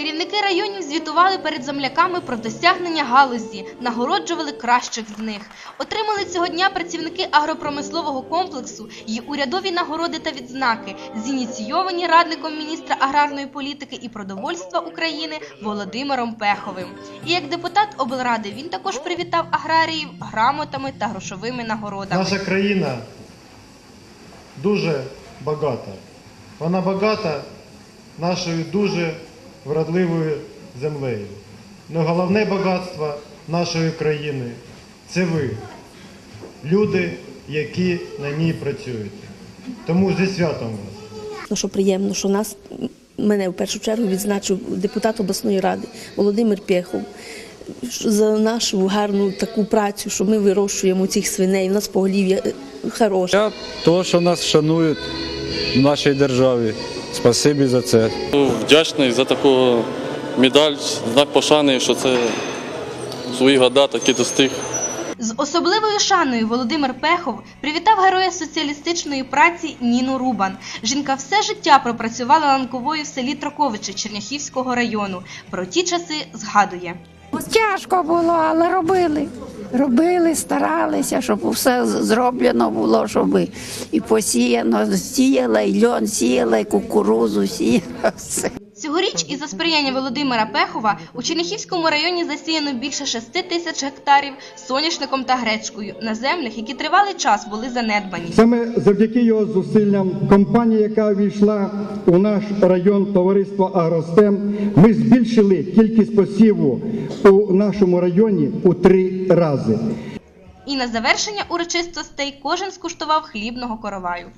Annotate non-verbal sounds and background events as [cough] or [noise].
Керівники районів звітували перед земляками про досягнення галузі, нагороджували кращих з них. Отримали цього дня працівники агропромислового комплексу й урядові нагороди та відзнаки, зініційовані радником міністра аграрної політики і продовольства України Володимиром Пеховим. І як депутат облради він також привітав аграріїв грамотами та грошовими нагородами. Наша країна дуже багата. Вона багата нашою дуже вродливою землею. Но головне багатство нашої країни це ви, люди, які на ній працюють. Тому зі святом вас. Ну, що приємно, що нас мене в першу чергу відзначив депутат обласної ради Володимир Пєхов за нашу гарну таку працю, що ми вирощуємо цих свиней. У нас поголів'я е, хороше. Я того, що нас шанують в нашій державі. Спасибі за це. Вдячний за таку медаль, знак пошани, що це свої года таки достиг. З особливою шаною Володимир Пехов привітав героя соціалістичної праці Ніну Рубан. Жінка все життя пропрацювала ланковою в селі Троковичі Черняхівського району. Про ті часи згадує. Тяжко було, але робили. Робили, старалися, щоб все зроблено було, щоб і посіяно, сіяла, і льон сіяла, і кукурузу сіяла. [laughs] Все. Цьогоріч із-за сприяння Володимира Пехова у Черняхівському районі засіяно більше 6 тисяч гектарів соняшником та гречкою на землях, які тривалий час були занедбані. Саме завдяки його зусиллям, компанія, яка війшла у наш район товариство Агростем, ми збільшили кількість посіву у нашому районі у три рази. І на завершення урочистостей кожен скуштував хлібного короваю.